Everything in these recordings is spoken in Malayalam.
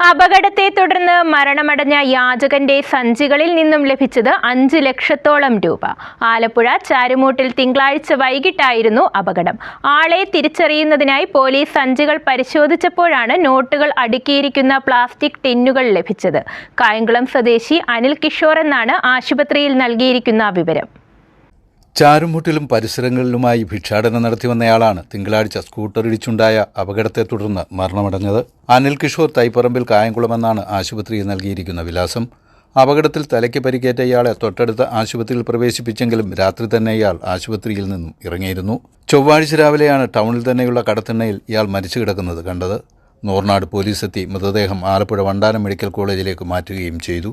അപകടത്തെ തുടർന്ന് മരണമടഞ്ഞ യാചകന്റെ സഞ്ചികളിൽ നിന്നും ലഭിച്ചത് അഞ്ച് ലക്ഷത്തോളം രൂപ. ആലപ്പുഴ ചാരുമൂട്ടിൽ തിങ്കളാഴ്ച വൈകിട്ടായിരുന്നു അപകടം. ആളെ തിരിച്ചറിയുന്നതിനായി പോലീസ് സഞ്ചികൾ പരിശോധിച്ചപ്പോഴാണ് നോട്ടുകൾ അടുക്കിയിരിക്കുന്ന പ്ലാസ്റ്റിക് ടിന്നുകൾ ലഭിച്ചത്. കായംകുളം സ്വദേശി അനിൽ കിഷോർ എന്നാണ് ആശുപത്രിയിൽ നൽകിയിരിക്കുന്ന വിവരം. ചാരുമുട്ടിലും പരിസരങ്ങളിലുമായി ഭിക്ഷാടനം നടത്തിവന്നയാളാണ് തിങ്കളാഴ്ച സ്കൂട്ടർ ഇടിച്ചുണ്ടായ അപകടത്തെ തുടർന്ന് മരണമടഞ്ഞത്. അനിൽ കിഷോർ തൈപ്പറമ്പിൽ കായംകുളമെന്നാണ് ആശുപത്രിയിൽ നൽകിയിരിക്കുന്ന വിലാസം. അപകടത്തിൽ തലയ്ക്ക് പരിക്കേറ്റ ഇയാളെ തൊട്ടടുത്ത ആശുപത്രിയിൽ പ്രവേശിപ്പിച്ചെങ്കിലും രാത്രി തന്നെ ഇയാൾ ആശുപത്രിയിൽ നിന്നും ഇറങ്ങിയിരുന്നു. ചൊവ്വാഴ്ച രാവിലെയാണ് ടൗണിൽ തന്നെയുള്ള കടത്തിണ്ണയിൽ ഇയാൾ മരിച്ചു കിടക്കുന്നത് കണ്ടത്. നോർനാട് പോലീസെത്തി മൃതദേഹം ആലപ്പുഴ വണ്ടാനം മെഡിക്കൽ കോളേജിലേക്ക് മാറ്റുകയും ചെയ്തു.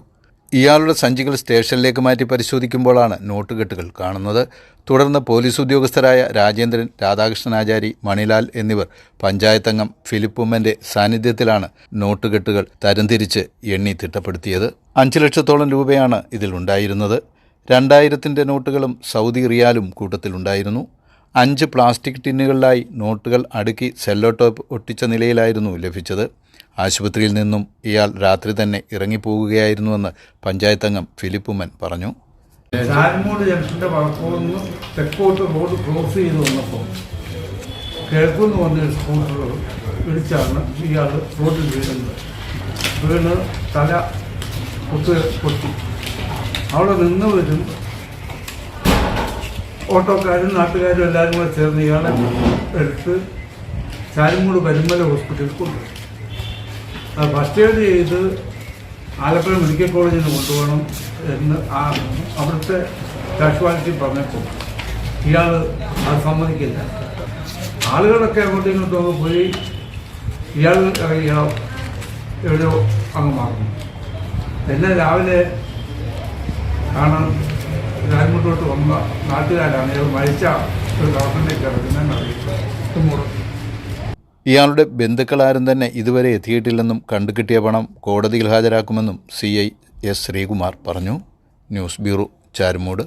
ഇയാളുടെ സഞ്ചികൾ സ്റ്റേഷനിലേക്ക് മാറ്റി പരിശോധിക്കുമ്പോഴാണ് നോട്ടുകെട്ടുകൾ കാണുന്നത്. തുടർന്ന് പോലീസ് ഉദ്യോഗസ്ഥരായ രാജേന്ദ്രൻ രാധാകൃഷ്ണനാചാരി മണിലാൽ എന്നിവർ പഞ്ചായത്തംഗം ഫിലിപ്പുമ്മന്റെ സാന്നിധ്യത്തിലാണ് നോട്ടുകെട്ടുകൾ തരംതിരിച്ച് എണ്ണി തിട്ടപ്പെടുത്തിയത്. അഞ്ച് ലക്ഷത്തോളം രൂപയാണ് ഇതിലുണ്ടായിരുന്നത് രണ്ടായിരത്തിന്റെ നോട്ടുകളും സൗദി റിയാലും കൂട്ടത്തിലുണ്ടായിരുന്നു അഞ്ച് പ്ലാസ്റ്റിക് ടിന്നുകളിലായി നോട്ടുകൾ അടുക്കി സെല്ലോ ടോപ്പ് ഒട്ടിച്ച നിലയിലായിരുന്നു ലഭിച്ചത്. ആശുപത്രിയിൽ നിന്നും ഇയാൾ രാത്രി തന്നെ ഇറങ്ങിപ്പോവുകയായിരുന്നുവെന്ന് പഞ്ചായത്തംഗം ഫിലിപ്പുമൻ പറഞ്ഞു. ചാരമൂട് ജംഗ്ഷന്റെ വടക്കുനിന്ന് തെക്കോട്ട് റോഡ് ക്രോസ് ചെയ്ത് വന്നപ്പോൾ കിഴക്കുനിന്ന് വന്ന സ്കൂട്ടർ പിടിച്ചാണ് ഇയാൾ റോഡിൽ വീഴുന്നത്. വീണ് തല കുത്ത് പൊട്ടി. അവിടെ നിന്നവരും ഓട്ടോക്കാരും നാട്ടുകാരും എല്ലാവരും കൂടെ ചേർന്ന് ഇയാളെ എടുത്ത് ചാരമൂട് പരുമല ഹോസ്പിറ്റലിൽ കൊണ്ടുപോയി ഫസ്റ്റ് എയ്ഡ് ചെയ്ത് ആലപ്പുഴ മെഡിക്കൽ കോളേജിൽ കൊണ്ടുപോകണം എന്ന് ആ അവിടുത്തെ കാഷ്വാലിറ്റി പറഞ്ഞപ്പോൾ ഇയാൾ അത് സമ്മതിക്കില്ല. ആളുകളൊക്കെ അങ്ങോട്ടും ഇങ്ങോട്ടും പോയി ഇയാൾ ഇയാൾ എവിടെയോ അങ്ങ് മാറുന്നു. എന്നെ രാവിലെ കാണാൻ രാജ്മുട്ടോട്ട് വന്ന നാട്ടുകാരാണ്. ഇയാൾ മരിച്ച ഒരു ഗവൺമെന്റ് ഇറങ്ങുന്നതെന്ന് അറിയിച്ചു. ഇയാളുടെ ബന്ധുക്കളാരും തന്നെ ഇതുവരെ എത്തിയിട്ടില്ലെന്നും കണ്ടുകിട്ടിയ പണം കോടതിയിൽ ഹാജരാക്കുമെന്നും സി ഐ എസ് ശ്രീകുമാർ പറഞ്ഞു. News bureau Charummoodu.